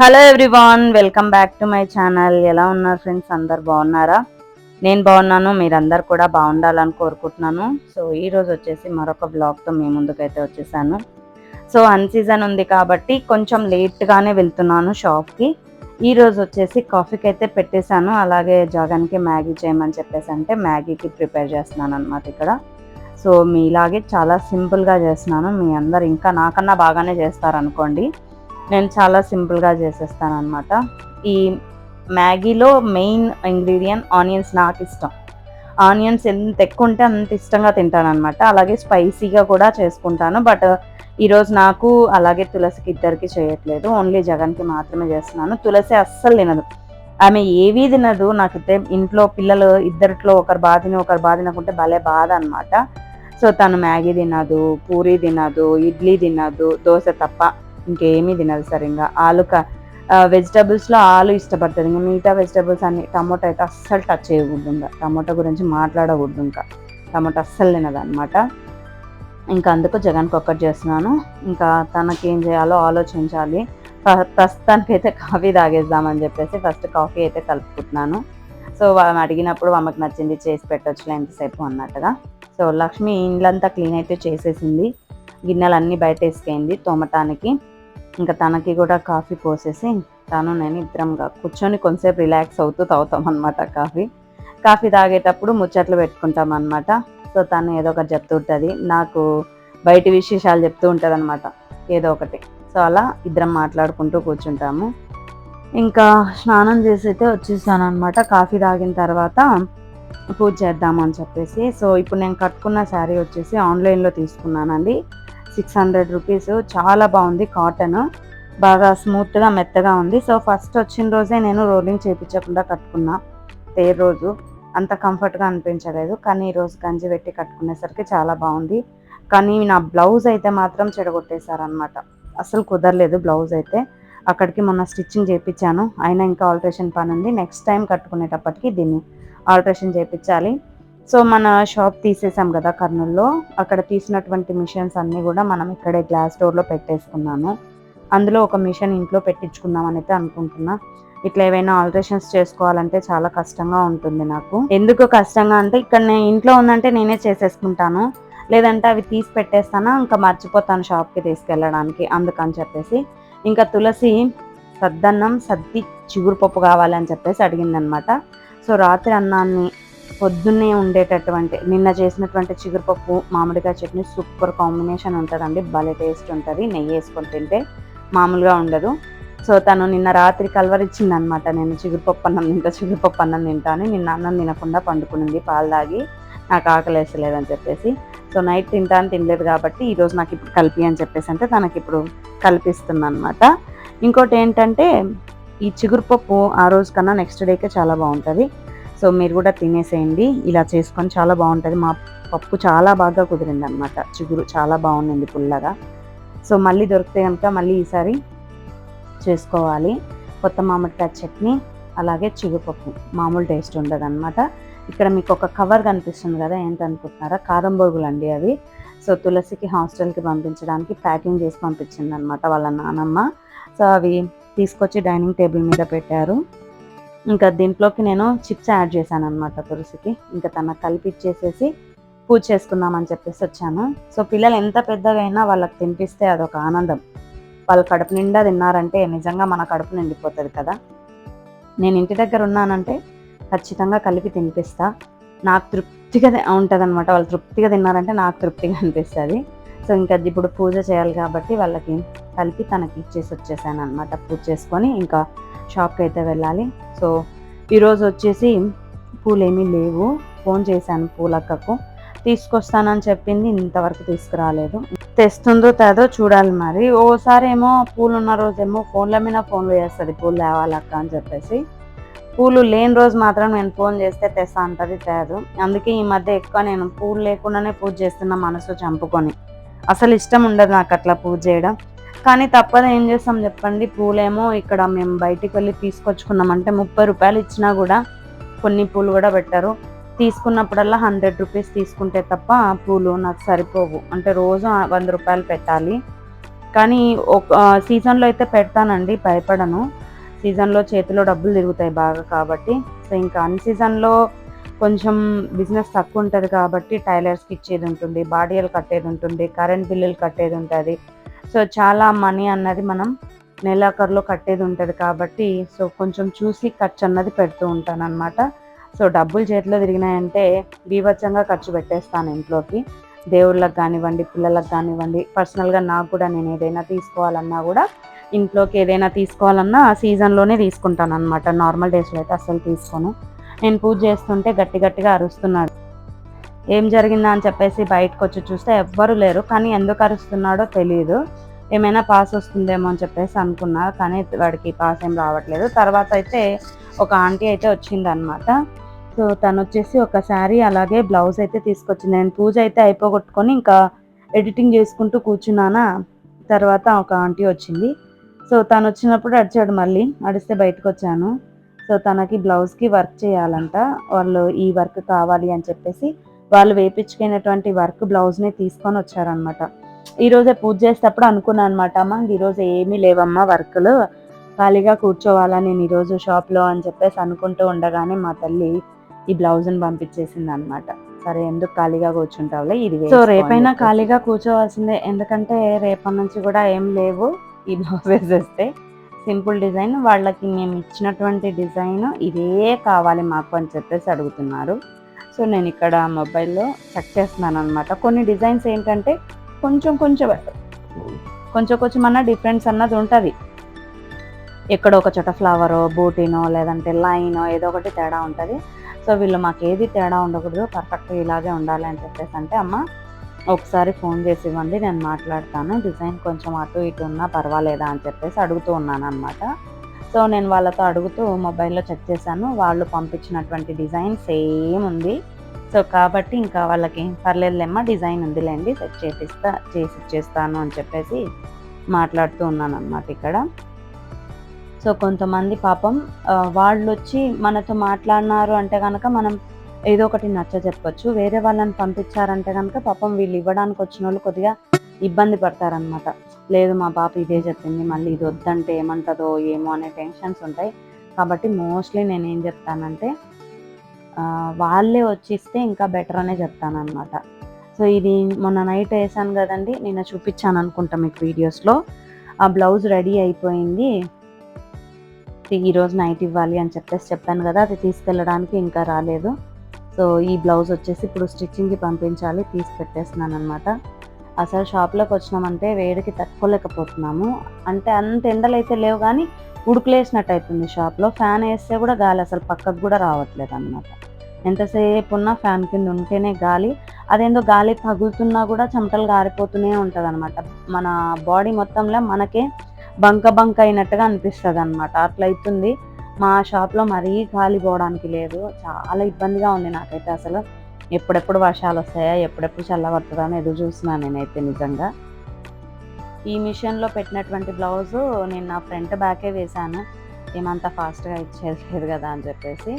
Hello everyone welcome back to my channel. ఎలా ఉన్నారు friends? అందరు బాగున్నారా? నేను బాగున్నాను మీరందరు కూడా బాగుండాలని కోరుకుంటున్నాను. సో ఈ రోజు వచ్చేసి మరొక బ్లాగ్తో మీ ముందుకైతే వచ్చేసాను. సో అన్ సీజన్ ఉంది కాబట్టి కొంచెం లేట్గానే వెళ్తున్నాను షాప్కి. ఈరోజు వచ్చేసి కాఫీకి అయితే పెట్టేశాను. అలాగే జగన్కి మ్యాగీ చేయమని చెప్పేసి అంటే మ్యాగీకి ప్రిపేర్ చేస్తున్నాను అనమాట ఇక్కడ. సో మీలాగే చాలా సింపుల్గా చేస్తున్నాను. మీ అందరు ఇంకా నాకన్నా బాగానే చేస్తారనుకోండి. నేను చాలా సింపుల్గా చేసేస్తాను అనమాట ఈ మ్యాగీలో మెయిన్ ఇంగ్రీడియంట్ ఆనియన్స్ నాకు ఇష్టం. ఆనియన్స్ ఎంత ఎక్కువ ఉంటే అంత ఇష్టంగా తింటాను అనమాట అలాగే స్పైసీగా కూడా చేసుకుంటాను. బట్ ఈరోజు నాకు అలాగే తులసికి ఇద్దరికి చేయట్లేదు. ఓన్లీ జగన్కి మాత్రమే చేస్తున్నాను. తులసి అస్సలు తినదు. ఆమె ఏవి తినదు. నాకైతే ఇంట్లో పిల్లలు ఇద్దరిట్లో ఒకరు బాధ తిని ఒకరు బాధ తినకుంటే భలే బాధ అనమాట సో తను మ్యాగీ తినదు పూరి తినదు ఇడ్లీ తినదు దోశ తప్ప ఇంకేమీ తినదు సరిగ్గా. ఆలు వెజిటబుల్స్లో ఆలు ఇష్టపడుతుంది ఇంకా మిగతా వెజిటబుల్స్ అన్ని టమోటా అయితే అస్సలు టచ్ చేయకూడదు ఇంకా. టమోటా గురించి మాట్లాడకూడదు ఇంకా. టమోటా అస్సలు తినదు అనమాట ఇంకా అందుకు జగన్కి ఒక్కటి చేస్తున్నాను. ఇంకా తనకేం చేయాలో ఆలోచించాలి. ప్రస్తుతానికి అయితే కాఫీ తాగేద్దామని చెప్పేసి ఫస్ట్ కాఫీ అయితే కలుపుకుంటున్నాను. సో వాళ్ళని అడిగినప్పుడు ఆమెకు నచ్చింది చేసి పెట్టొచ్చులే ఎంతసేపు అన్నట్టుగా. సో లక్ష్మి ఇండ్లంతా క్లీన్ అయితే చేసేసింది. గిన్నెలన్నీ బయట వేసుకైంది తోమటానికి. ఇంకా తనకి కూడా కాఫీ పోసేసి తను నేను ఇద్దరంగా కూర్చొని కొంతసేపు రిలాక్స్ అవుతూ తాగుతాం అనమాట కాఫీ. కాఫీ తాగేటప్పుడు ముచ్చట్లు పెట్టుకుంటాం అనమాట సో తను ఏదో ఒకటి చెప్తూ ఉంటుంది. నాకు బయట విశేషాలు చెప్తూ ఉంటుంది అనమాట ఏదో ఒకటి. సో అలా ఇద్దరం మాట్లాడుకుంటూ కూర్చుంటాము. ఇంకా స్నానం చేసి అయితే వచ్చేసాను అనమాట కాఫీ తాగిన తర్వాత పూజ చేద్దామని చెప్పేసి. సో ఇప్పుడు నేను కట్టుకున్న శారీ వచ్చేసి ఆన్లైన్లో తీసుకున్నానండి. Six hundred rupees. చాలా బాగుంది కాటన్ బాగా స్మూత్గా మెత్తగా ఉంది. సో ఫస్ట్ వచ్చిన రోజే నేను రోలింగ్ చేయించకుండా కట్టుకున్నా. ఏ రోజు. అంత కంఫర్ట్గా అనిపించలేదు. కానీ ఈరోజు గంజి పెట్టి కట్టుకునేసరికి చాలా బాగుంది. కానీ నా బ్లౌజ్ అయితే మాత్రం చెడగొట్టేశారనమాట అసలు కుదరలేదు బ్లౌజ్ అయితే. అక్కడికి మొన్న స్టిచ్చింగ్ చేయించాను అయినా ఇంకా ఆల్ట్రేషన్ పని ఉంది నెక్స్ట్ టైం కట్టుకునేటప్పటికి దీన్ని ఆల్ట్రేషన్ చేయించాలి సో మన షాప్ తీసేసాం కదా కర్నూల్లో. అక్కడ తీసినటువంటి మిషన్స్ అన్నీ కూడా మనం ఇక్కడే గ్లాస్ డోర్లో పెట్టేసుకున్నాను అందులో ఒక మిషన్ ఇంట్లో పెట్టించుకుందాం అని అయితే అనుకుంటున్నా. ఇట్లా ఏవైనా ఆల్టరేషన్స్ చేసుకోవాలంటే చాలా కష్టంగా ఉంటుంది నాకు. ఎందుకు కష్టంగా అంటే ఇక్కడ నేను ఇంట్లో ఉందంటే నేనే చేసేసుకుంటాను. లేదంటే అవి తీసి పెట్టేస్తాను ఇంకా మర్చిపోతాను షాప్కి తీసుకెళ్ళడానికి. అందుకని చెప్పేసి. ఇంకా తులసి సద్దన్నం సద్ది చిగురు పప్పు కావాలని చెప్పేసి అడిగిందనమాట. సో రాత్రి అన్నాన్ని పొద్దున్నే ఉండేటటువంటి నిన్న చేసినటువంటి చిగురుపప్పు మామిడికాయ చట్నీ సూపర్ కాంబినేషన్ ఉంటుందండి. భలే టేస్ట్ ఉంటుంది. నెయ్యి వేసుకొని తింటే మామూలుగా ఉండదు. సో తను నిన్న రాత్రి కలవరిచ్చిందనమాట నేను చిగురుపప్పు అన్నం తింటా చిగురుపప్పు అన్నం తింటా అని నిన్న అన్నం తినకుండా పండుకునింది. పాలు తాగి నాకు ఆకలి వేసలేదని చెప్పేసి. సో నైట్ తింటాను తినలేదు కాబట్టి ఈరోజు నాకు ఇప్పుడు కలిపి అని చెప్పేసి అంటే తనకి ఇప్పుడు కల్పిస్తుంది అనమాట ఇంకోటి ఏంటంటే ఈ చిగురుపప్పు ఆ రోజు కన్నా నెక్స్ట్ డేకే చాలా బాగుంటుంది. సో మీరు కూడా తినేసేయండి. ఇలా చేసుకొని చాలా బాగుంటుంది. మా పప్పు చాలా బాగా కుదిరింది అనమాట చిగురు చాలా బాగుంది పుల్లగా. సో మళ్ళీ దొరికితే కనుక మళ్ళీ ఈసారి చేసుకోవాలి. కొత్త మామిడికాయ చట్నీ అలాగే చిగురుపప్పు. మామూలు టేస్ట్ ఉండదు అనమాట ఇక్కడ మీకు ఒక కవర్ కనిపిస్తుంది కదా ఏంటనుకుంటున్నారా? కారం బొరుగులు అండి అవి. సో తులసికి హాస్టల్కి పంపించడానికి ప్యాకింగ్ చేసి పంపించింది అనమాట వాళ్ళ నానమ్మ. సో అవి తీసుకొచ్చి డైనింగ్ టేబుల్ మీద పెట్టారు. ఇంకా దీంట్లోకి నేను చిప్స్ యాడ్ చేశాను అనమాట తులసికి. ఇంకా తన కలిపి ఇచ్చేసేసి పూజ చేసుకుందామని చెప్పేసి వచ్చాను. సో పిల్లలు ఎంత పెద్దగా అయినా వాళ్ళకి తినిపిస్తే అదొక ఆనందం. వాళ్ళ కడుపు నిండా తిన్నారంటే నిజంగా మన కడుపు నిండిపోతుంది కదా. నేను ఇంటి దగ్గర ఉన్నానంటే ఖచ్చితంగా కలిపి తినిపిస్తా. నాకు తృప్తిగా ఉంటుంది అనమాట వాళ్ళు తృప్తిగా తిన్నారంటే నాకు తృప్తిగా అనిపిస్తుంది. సో ఇంకా ఇప్పుడు పూజ చేయాలి కాబట్టి వాళ్ళకి కలిపి తనకి ఇచ్చేసి వచ్చేసాను అనమాట పూజ చేసుకొని ఇంకా షాప్కి అయితే వెళ్ళాలి. సో ఈరోజు వచ్చేసి పూలేమీ లేవు. ఫోన్ చేశాను పూలక్కకు. తీసుకొస్తానని చెప్పింది ఇంతవరకు తీసుకురాలేదు. తెస్తుందో తేదో చూడాలి మరి. ఓసారి ఏమో పూలు ఉన్న రోజేమో ఫోన్ల మీద ఫోన్లు చేస్తుంది పూలు తేవాలక్క అని చెప్పేసి. పూలు లేని రోజు మాత్రం నేను ఫోన్ చేస్తే తెస్తా అంటది తేదు. అందుకే ఈ మధ్య ఎక్కువ నేను పూలు లేకుండానే పూజ చేస్తున్న మనసు చంపుకొని. అసలు ఇష్టం ఉండదు నాకు అట్లా పూజ చేయడం. కానీ తప్పదు ఏం చేస్తాం చెప్పండి. పూలేమో ఇక్కడ మేము బయటికి వెళ్ళి తీసుకొచ్చుకున్నామంటే ముప్పై రూపాయలు ఇచ్చినా కూడా కొన్ని పూలు కూడా పెట్టారు. తీసుకున్నప్పుడల్లా హండ్రెడ్ రూపీస్ తీసుకుంటే తప్ప పూలు నాకు సరిపోవు. అంటే రోజు వంద రూపాయలు పెట్టాలి. కానీ ఒక సీజన్లో అయితే పెడతానండి భయపడను. సీజన్లో చేతిలో డబ్బులు తిరుగుతాయి బాగా కాబట్టి. సో ఇంకా అన్ సీజన్లో కొంచెం బిజినెస్ తక్కువ ఉంటుంది కాబట్టి టైలర్స్కి ఇచ్చేది ఉంటుంది బాడీలు కట్టేది ఉంటుంది కరెంట్ బిల్లులు కట్టేది ఉంటుంది. సో చాలా మనీ అన్నది మనం నెలాఖరులో కట్టేది ఉంటుంది కాబట్టి సో కొంచెం చూసి ఖర్చు అన్నది పెడుతూ ఉంటాను అనమాట సో డబ్బులు చేతిలో తిరిగినాయంటే బీభత్సంగా ఖర్చు పెట్టేస్తాను ఇంట్లోకి. దేవుళ్ళకి కానివ్వండి పిల్లలకు కానివ్వండి పర్సనల్గా నాకు కూడా నేను ఏదైనా తీసుకోవాలన్నా కూడా ఇంట్లోకి ఏదైనా తీసుకోవాలన్నా ఆ సీజన్లోనే తీసుకుంటాను అనమాట నార్మల్ డేస్లో అయితే అస్సలు తీసుకోను. నేను పూజ చేస్తుంటే గట్టి గట్టిగా అరుస్తున్నాడు. ఏం జరిగిందా అని చెప్పేసి బయటకు వచ్చి చూస్తే ఎవ్వరు లేరు కానీ ఎందుకు అరుస్తున్నాడో తెలియదు ఏమైనా పాస్ వస్తుందేమో అని చెప్పేసి అనుకున్నా కానీ వాడికి పాస్ ఏం రావట్లేదు. తర్వాత అయితే ఒక ఆంటీ అయితే వచ్చింది అనమాట సో తను వచ్చేసి ఒక శారీ అలాగే బ్లౌజ్ అయితే తీసుకొచ్చింది. నేను పూజ అయితే అయిపోగొట్టుకొని ఇంకా ఎడిటింగ్ చేసుకుంటూ కూర్చున్నానా? తర్వాత ఒక ఆంటీ వచ్చింది. సో తను వచ్చినప్పుడు అడిచాడు మళ్ళీ అడిస్తే బయటకు వచ్చాను సో తనకి బ్లౌజ్కి వర్క్ చేయాలంట. వాళ్ళు ఈ వర్క్ కావాలి అని చెప్పేసి వాళ్ళు వేపించుకునేటువంటి వర్క్ బ్లౌజ్ని తీసుకొని వచ్చారనమాట ఈరోజే పూజ చేసేటప్పుడు అనుకున్నాను అనమాట అమ్మ ఈరోజు ఏమీ లేవమ్మా వర్క్లు. ఖాళీగా కూర్చోవాలా నేను ఈరోజు షాప్లో అని చెప్పేసి అనుకుంటూ ఉండగానే మా తల్లి ఈ బ్లౌజ్ని పంపించేసింది అనమాట సరే ఎందుకు ఖాళీగా కూర్చుంటావులే? ఇది సో రేపైనా ఖాళీగా కూర్చోవాల్సిందే. ఎందుకంటే రేపటి నుంచి కూడా ఏం లేవు ఈ బ్లౌజ్ వేసేస్తే. సింపుల్ డిజైన్ వాళ్ళకి మేము ఇచ్చినటువంటి డిజైన్ ఇదే కావాలి మాకు అని చెప్పేసి అడుగుతున్నారు. సో నేను ఇక్కడ మొబైల్లో చెక్ చేస్తున్నాను అనమాట కొన్ని డిజైన్స్ ఏంటంటే కొంచెం కొంచెం కొంచెం కొంచెం అన్న డిఫరెన్స్ అన్నది ఉంటుంది. ఎక్కడ ఒక చోట ఫ్లవరో బూటీనో లేదంటే లైనో ఏదో ఒకటి తేడా ఉంటుంది. సో వీళ్ళు మాకు ఏది తేడా ఉండకూడదు పర్ఫెక్ట్ ఇలాగే ఉండాలి అని చెప్పేసి అంటే అమ్మ ఒకసారి ఫోన్ చేసి ఇవ్వండి నేను మాట్లాడతాను డిజైన్ కొంచెం అటు ఇటు ఉన్నా పర్వాలేదా? అని చెప్పేసి అడుగుతూ ఉన్నాను అనమాట సో నేను వాళ్ళతో అడుగుతూ మొబైల్లో చెక్ చేశాను. వాళ్ళు పంపించినటువంటి డిజైన్ సేమ్ ఉంది. సో కాబట్టి ఇంకా వాళ్ళకి పర్లేదులేమ్మా డిజైన్ ఉందిలేండి సెట్ చేపిస్తా చేసి ఇచ్చేస్తాను అని చెప్పేసి మాట్లాడుతూ ఉన్నాను అనమాట ఇక్కడ. సో కొంతమంది పాపం వాళ్ళు వచ్చి మనతో మాట్లాడినారు అంటే కనుక మనం ఏదో ఒకటి నచ్చ చెప్పొచ్చు. వేరే వాళ్ళని పంపించారంటే కనుక పాపం వీళ్ళు ఇవ్వడానికి వచ్చిన వాళ్ళు కొద్దిగా ఇబ్బంది పడతారనమాట లేదు మా పాప ఇదే చెప్పింది మళ్ళీ ఇది వద్దంటే ఏమంటుందో ఏమో అనే టెన్షన్స్ ఉంటాయి. కాబట్టి మోస్ట్లీ నేను ఏం చెప్తానంటే వాళ్ళే వచ్చిస్తే ఇంకా బెటర్ అనే చెప్తాను అనమాట సో ఇది మొన్న నైట్ వేసాను కదండి నిన్న చూపించాను అనుకుంటా మీకు వీడియోస్లో. ఆ బ్లౌజ్ రెడీ అయిపోయింది. ఈరోజు నైట్ ఇవ్వాలి అని చెప్పేసి చెప్పాను కదా అది తీసుకెళ్ళడానికి ఇంకా రాలేదు. సో ఈ బ్లౌజ్ వచ్చేసి ఇప్పుడు స్టిచ్చింగ్కి పంపించాలి తీసి పెట్టేస్తున్నాను అనమాట అసలు షాప్లోకి వచ్చినామంటే వేడికి తట్టుకోలేకపోతున్నాము. అంటే అంత ఎండలు అయితే లేవు కానీ ఉడుకులేసినట్టు అవుతుంది షాప్లో ఫ్యాన్ వేస్తే కూడా గాలి అసలు పక్కకు కూడా రావట్లేదు అనమాట ఎంతసేపు ఉన్నా ఫ్యాన్ కింద ఉంటేనే గాలి. అదేందో గాలి తగులుతున్నా కూడా చెమటలు గారిపోతూనే ఉంటుంది అనమాట మన బాడీ మొత్తంలో మనకే బంక బంక అయినట్టుగా అనిపిస్తుంది అనమాట అట్లా అవుతుంది మా షాప్లో మరీ గాలి పోవడానికి లేదు. చాలా ఇబ్బందిగా ఉంది నాకైతే అసలు. ఎప్పుడెప్పుడు వర్షాలు వస్తాయా ఎప్పుడెప్పుడు చల్లబడుతుందా అని ఎదురు చూస్తున్నాను నేనైతే నిజంగా. ఈ మిషన్లో పెట్టినటువంటి బ్లౌజు నేను నా ఫ్రంట్ బ్యాకే వేశాను. ఏమంత ఫాస్ట్గా ఇచ్చేది కదా అని చెప్పేసి.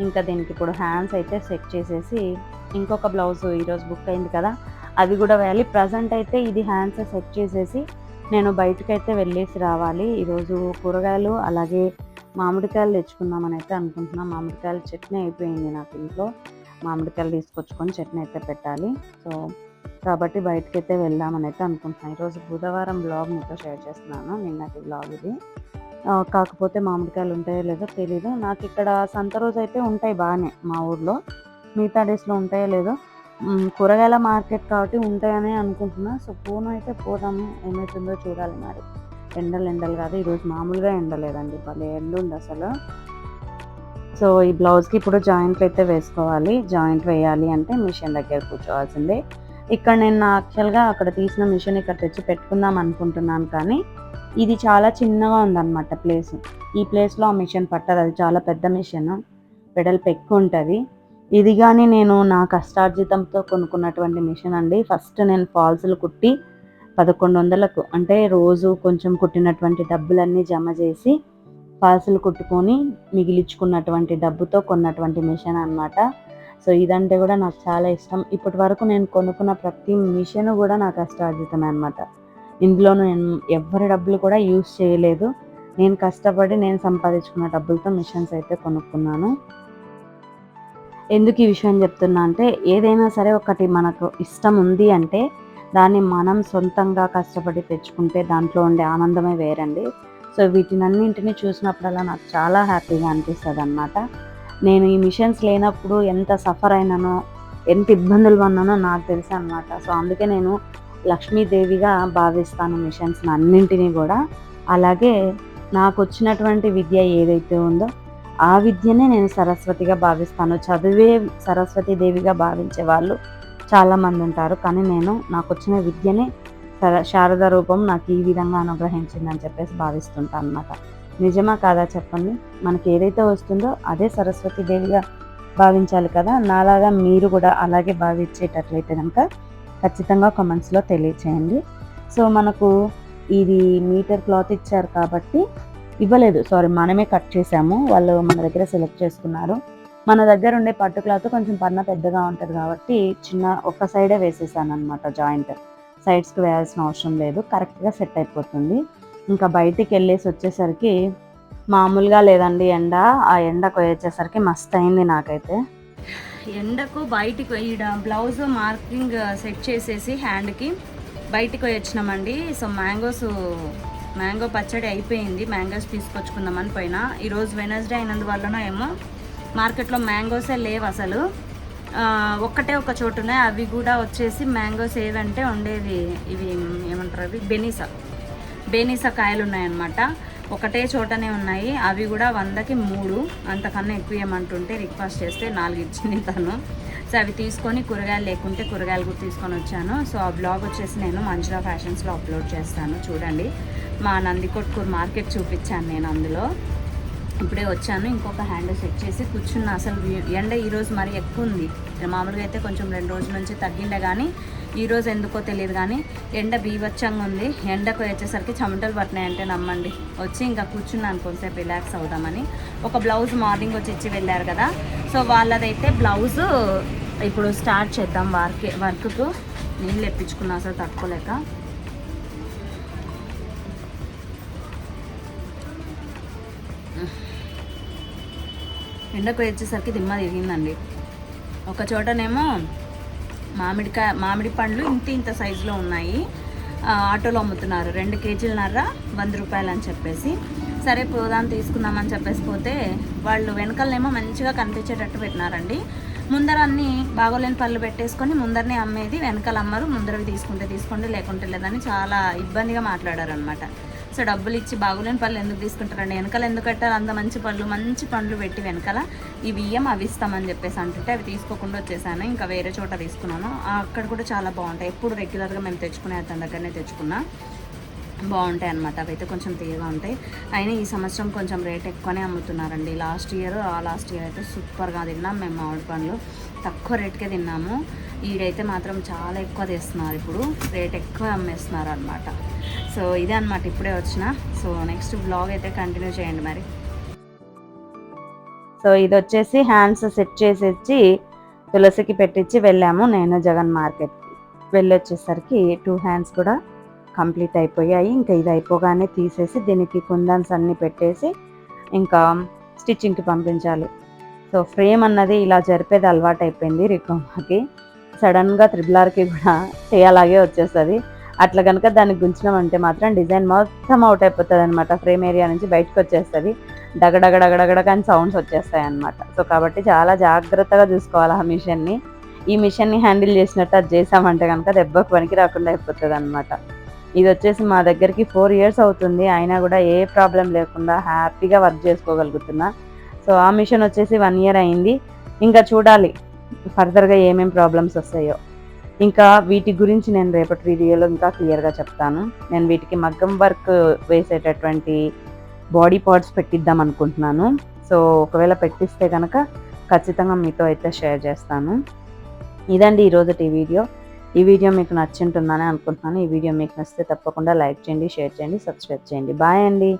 ఇంకా దీనికి ఇప్పుడు హ్యాండ్స్ అయితే సెట్ చేసేసి ఇంకొక బ్లౌజ్ ఈరోజు బుక్ అయింది కదా అది కూడా వేయాలి. ప్రజెంట్ అయితే ఇది హ్యాండ్స్ సెట్ చేసేసి నేను బయటకైతే వెళ్ళేసి రావాలి. ఈరోజు కూరగాయలు అలాగే మామిడికాయలు తెచ్చుకుందామని అయితే అనుకుంటున్నాం. మామిడికాయలు చట్నీ అయిపోయింది నాకు ఇంట్లో. మామిడికాయలు తీసుకొచ్చుకొని చట్నీ అయితే పెట్టాలి. సో కాబట్టి బయటకి అయితే వెళ్దామని అయితే అనుకుంటున్నాను. ఈరోజు బుధవారం బ్లాగ్ మీతో షేర్ చేస్తున్నాను. నిన్నటి బ్లాగ్ ఇది. కాకపోతే మామిడికాయలు ఉంటాయో లేదో తెలీదు. నాకు ఇక్కడ సంత రోజు అయితే ఉంటాయి బాగానే మా ఊర్లో. మిగతా డేస్లో ఉంటాయో లేదో. కూరగాయల మార్కెట్ కాబట్టి ఉంటాయని అనుకుంటున్నా. సో పూను అయితే పోదాము. ఏమవుతుందో చూడాలి మరి. ఎండలు ఎండలు కాదు. ఈరోజు మామూలుగా ఎండలేదండి. భలే ఎండు ఉంది అసలు. సో ఈ బ్లౌజ్కి ఇప్పుడు జాయింట్లు అయితే వేసుకోవాలి. జాయింట్ వేయాలి అంటే మిషన్ దగ్గర కూర్చోవాల్సిందే. ఇక్కడ నేను యాక్చువల్గా అక్కడ తీసిన మిషన్ ఇక్కడ తెచ్చి పెట్టుకుందాం అనుకుంటున్నాను కానీ ఇది చాలా చిన్నగా ఉందన్నమాట ప్లేస్. ఈ ప్లేస్లో ఆ మిషన్ పట్టదు. అది చాలా పెద్ద మిషన్. పెడల్పు ఎక్కువ ఉంటుంది. ఇది కానీ నేను నా కష్టార్జితంతో కొనుక్కున్నటువంటి మిషన్ అండి. ఫస్ట్ నేను ఫాల్స్లు కుట్టి పదకొండు వందలకు అంటే రోజు కొంచెం కుట్టినటువంటి డబ్బులన్నీ జమ చేసి పార్సల్ కుట్టుకొని మిగిలించుకున్నటువంటి డబ్బుతో కొన్నటువంటి మిషన్ అన్నమాట. సో ఇదంటే కూడా నాకు చాలా ఇష్టం. ఇప్పటి వరకు నేను కొనుక్కున్న ప్రతి మిషన్ కూడా నాకు కష్టార్జితమే అనమాట ఇందులో నేను ఎవరి డబ్బులు కూడా యూస్ చేయలేదు. నేను కష్టపడి నేను సంపాదించుకున్న డబ్బులతో మిషన్స్ అయితే కొనుక్కున్నాను. ఎందుకు ఈ విషయం చెప్తున్నా అంటే ఏదైనా సరే ఒకటి మనకు ఇష్టం ఉంది అంటే దాన్ని మనం సొంతంగా కష్టపడి తెచ్చుకుంటే దాంట్లో ఉండే ఆనందమే వేరండి. సో వీటినన్నింటినీ చూసినప్పుడల్లా నాకు చాలా హ్యాపీగా అనిపిస్తుంది అనమాట నేను ఈ మిషన్స్ లేనప్పుడు ఎంత సఫర్ అయినానో ఎంత ఇబ్బందులు పడినానో నాకు తెలుసు అనమాట సో అందుకే నేను లక్ష్మీదేవిగా భావిస్తాను మిషన్స్ అన్నింటినీ కూడా. అలాగే నాకు వచ్చినటువంటి విద్య ఏదైతే ఉందో ఆ విద్యనే నేను సరస్వతిగా భావిస్తాను. చదివే సరస్వతి దేవిగా భావించే వాళ్ళు చాలామంది ఉంటారు కానీ నేను నాకు వచ్చిన విద్యనే శారద రూపం నాకు ఈ విధంగా అనుగ్రహించిందని చెప్పేసి భావిస్తుంటాను అనమాట నిజమా కాదా చెప్పండి? మనకి ఏదైతే వస్తుందో అదే సరస్వతి దేవిగా భావించాలి కదా? నాలాగా మీరు కూడా అలాగే భావించేటట్లయితే కనుక ఖచ్చితంగా కామెంట్స్లో తెలియచేయండి. సో మనకు ఇది మీటర్ క్లాత్ ఇచ్చారు కాబట్టి ఇవ్వలేదు. సారీ మనమే కట్ చేసాము. వాళ్ళు మన దగ్గర సెలెక్ట్ చేసుకున్నారు. మన దగ్గర ఉండే పట్టు క్లాత్ కొంచెం పన్న పెద్దగా ఉంటుంది కాబట్టి చిన్న ఒక్క సైడే వేసేసాను అనమాట జాయింట్. సైడ్స్కి వేయాల్సిన అవసరం లేదు. కరెక్ట్గా సెట్ అయిపోతుంది. ఇంకా బయటికి వెళ్ళేసి వచ్చేసరికి మామూలుగా లేదండి ఎండ. ఆ ఎండకు వచ్చేసరికి మస్త్ అయింది నాకైతే. ఎండకు బయటికి ఈడ బ్లౌజ్ మార్కింగ్ సెట్ చేసేసి హ్యాండ్కి బయటికి వచ్చినామండి సో మ్యాంగోస్ మ్యాంగో పచ్చడి అయిపోయింది. మ్యాంగోస్ తీసుకొచ్చుకుందామని పోయినా. ఈరోజు వెనస్డే అయినందువల్లన ఏమో మార్కెట్లో మ్యాంగోసే లేవు అసలు ఒక్కటే ఒక చోటు ఉన్నాయి అవి కూడా వచ్చేసి మ్యాంగోస్ ఏవంటే ఉండేవి. ఇవి ఏమంటారు అవి? బెనీసా. బెనీసా కాయలు ఉన్నాయన్నమాట ఒకటే చోటనే ఉన్నాయి. అవి కూడా వందకి మూడు. అంతకన్నా ఎక్కువ ఏమంటుంటే రిక్వెస్ట్ చేస్తే నాలుగు ఇచ్చింది తను. సో అవి తీసుకొని కూరగాయలు లేకుంటే కూరగాయలు కూడా తీసుకొని వచ్చాను. సో ఆ బ్లాగ్ వచ్చేసి నేను మంజులా ఫ్యాషన్స్లో అప్లోడ్ చేస్తాను. చూడండి. మా నందికొట్కూరు మార్కెట్ చూపించాను నేను అందులో. ఇప్పుడే వచ్చాను. ఇంకొక హ్యాండ్ సెట్ చేసి కూర్చున్నా. అసలు ఎండ ఈరోజు మరి ఎక్కువ ఉంది. మామూలుగా అయితే కొంచెం రెండు రోజుల నుంచి తగ్గిండే కానీ ఈరోజు ఎందుకో తెలియదు కానీ ఎండ బీభత్సంగా ఉంది. ఎండకు వచ్చేసరికి చెమటలు పట్టినాయంటే నమ్మండి. వచ్చి ఇంకా కూర్చున్నాను కొంచెంసేపు రిలాక్స్ అవుదామని. ఒక బ్లౌజ్ మార్నింగ్ వచ్చి ఇచ్చి వెళ్ళారు కదా. సో వాళ్ళదైతే బ్లౌజ్ ఇప్పుడు స్టార్ట్ చేద్దాం వర్క్ వర్క్కు. నీళ్ళు ఎప్పించుకున్నా అసలు తట్టుకోలేక. ఎండకు వచ్చేసరికి దిమ్మ తిరిగిందండి. ఒక చోటనేమో మామిడికాయ మామిడి పండ్లు ఇంత ఇంత సైజులో ఉన్నాయి. ఆటోలో అమ్ముతున్నారు. రెండు కేజీలన్నర వంద రూపాయలు అని చెప్పేసి. సరే పోదాం తీసుకుందామని చెప్పేసి పోతే వాళ్ళు వెనకాలనేమో మంచిగా కనిపించేటట్టు పెట్టినారండి. ముందర అన్ని బాగోలేని పళ్ళు పెట్టేసుకొని ముందరనే అమ్మేది వెనకాల అమ్మరు ముందరవి తీసుకుంటే తీసుకోండి లేకుంటే లేదని చాలా ఇబ్బందిగా మాట్లాడారనమాట సో డబ్బులు ఇచ్చి బాగులేని పళ్ళు ఎందుకు తీసుకుంటారండి? వెనకాల ఎందుకు కట్టారు అంత మంచి పళ్ళు మంచి పండ్లు పెట్టి వెనకాల ఈ బియ్యం అవి ఇస్తామని చెప్పేసి అంటుంటే అవి తీసుకోకుండా వచ్చేసాను. ఇంకా వేరే చోట తీసుకున్నాను. అక్కడ కూడా చాలా బాగుంటాయి. ఎప్పుడు రెగ్యులర్గా మేము తెచ్చుకునే అతని దగ్గరనే తెచ్చుకున్నా. బాగుంటాయి అనమాట అవి అయితే కొంచెం తీయగా ఉంటాయి. అయినా ఈ సంవత్సరం కొంచెం రేట్ ఎక్కువనే అమ్ముతున్నారండి. లాస్ట్ ఇయర్ ఆ లాస్ట్ ఇయర్ అయితే సూపర్గా తిన్నాం మేము మామిడి పండ్లు. తక్కువ రేట్కే తిన్నాము. ఈడైతే మాత్రం చాలా ఎక్కువ తెస్తున్నారు ఇప్పుడు. రేట్ ఎక్కువ అమ్మేస్తున్నారు అనమాట సో ఇదే అనమాట ఇప్పుడే వచ్చిన. సో నెక్స్ట్ బ్లాగ్ అయితే కంటిన్యూ చేయండి మరి. సో ఇది వచ్చేసి హ్యాండ్స్ సెట్ చేసేసి తులసికి పెట్టించి వెళ్ళాము నేను జగన్ మార్కెట్కి వెళ్ళి వచ్చేసరికి టూ హ్యాండ్స్ కూడా కంప్లీట్ అయిపోయాయి. ఇంకా ఇది అయిపోగానే తీసేసి దీనికి కుందన్స్ అన్నీ పెట్టేసి ఇంకా స్టిచ్చింగ్కి పంపించాలి. సో ఫ్రేమ్ అన్నది ఇలా జరిపేది అలవాటు అయిపోయింది రికోమాకి. సడన్గా త్రిబులార్కి కూడా చేయాలాగే వచ్చేస్తుంది. అట్లా కనుక దాన్ని గుంచినామంటే మాత్రం డిజైన్ మొత్తం అవుట్ అయిపోతుంది అనమాట ఫ్రేమ్ ఏరియా నుంచి బయటకు వచ్చేస్తుంది. డగడగ డగడగడ కానీ సౌండ్స్ వచ్చేస్తాయి అనమాట సో కాబట్టి చాలా జాగ్రత్తగా చూసుకోవాలి ఆ మిషన్ని ఈ మిషన్ని హ్యాండిల్ చేసినట్టు అది చేసామంటే కనుక దెబ్బకు పనికి రాకుండా అయిపోతుంది అనమాట ఇది వచ్చేసి మా దగ్గరికి ఫోర్ ఇయర్స్ అవుతుంది. అయినా కూడా ఏ ప్రాబ్లం లేకుండా హ్యాపీగా వర్క్ చేసుకోగలుగుతున్నా. సో ఆ మిషన్ వచ్చేసి వన్ ఇయర్ అయింది. ఇంకా చూడాలి ఫర్దర్గా ఏమేమి ప్రాబ్లమ్స్ వస్తాయో. ఇంకా వీటి గురించి నేను రేపటి వీడియోలో ఇంకా క్లియర్గా చెప్తాను. నేను వీటికి మగ్గం వర్క్ వేసేటటువంటి బాడీ పార్ట్స్ పెట్టిద్దాం అనుకుంటున్నాను. సో ఒకవేళ పెట్టిస్తే కనుక ఖచ్చితంగా మీతో అయితే షేర్ చేస్తాను. ఇదండి ఈరోజుటి వీడియో. ఈ వీడియో మీకు నచ్చింటుందని అనుకుంటున్నాను. ఈ వీడియో మీకు నచ్చితే తప్పకుండా లైక్ చేయండి షేర్ చేయండి సబ్స్క్రైబ్ చేయండి. బాయ్ అండి.